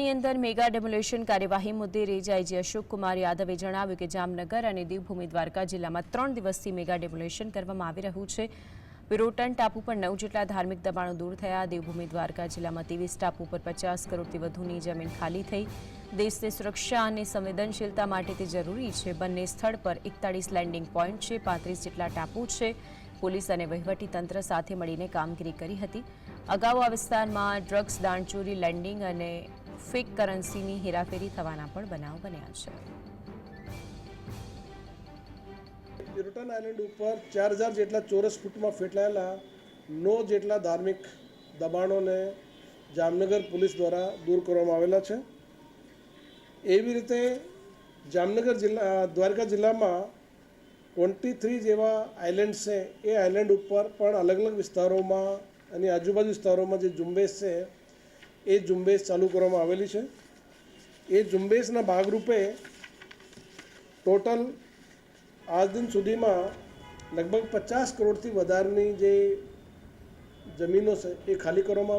ની અંદર mega demolition કાર્યવાહી મુદ્દે રેજાઈજી અશોક કુમાર યાદવે જણાવ્યું કે જામનગર અને દેવભૂમિ દ્વારકા જિલ્લામાં ત્રણ દિવસથી મેગા ડેમોલેશન કરવામાં આવી રહ્યું છે. વિરોટન ટાપુ પર નવ જેટલા ધાર્મિક દબાણો દૂર થયા. દેવભૂમિ દ્વારકા જિલ્લામાં ત્રેવીસ ટાપુ પર પચાસ કરોડથી વધુની જમીન ખાલી થઈ. દેશની સુરક્ષા અને સંવેદનશીલતા માટે તે જરૂરી છે. બંને સ્થળ પર એકતાળીસ લેન્ડિંગ પોઈન્ટ છે. પાંત્રીસ જેટલા ટાપુ છે. પોલીસ અને તંત્ર સાથે મળીને કામગીરી કરી હતી. અગાઉ આ વિસ્તારમાં ડ્રગ્સ, દાણચોરી, લેન્ડિંગ અને ફેક કરન્સીની હેરાફેરી થવાના પણ બનાવ બન્યા છે. યુરોટન આઇલેન્ડ ઉપર ચાર હજાર જેટલા ચોરસ ફૂટમાં ફેટલાયેલા નો જેટલા ધાર્મિક દબાણોને જામનગર પોલીસ દ્વારા દૂર કરવામાં આવેલા છે. એવી રીતે જામનગર જિલ્લા દ્વારકા જિલ્લામાં ટ્વેન્ટી થ્રી જેવા આઇલેન્ડ છે. એ આઇલેન્ડ ઉપર પણ અલગ અલગ વિસ્તારોમાં અને આજુબાજુ વિસ્તારોમાં જે ઝુંબેશ છે એ ઝુંબેશ ચાલુ કરવામાં આવેલી છે. એ ઝુંબેશના ભાગરૂપે ટોટલ આજ દિન સુધીમાં લગભગ પચાસ કરોડથી વધારની જે જમીનો છે એ ખાલી કરવામાં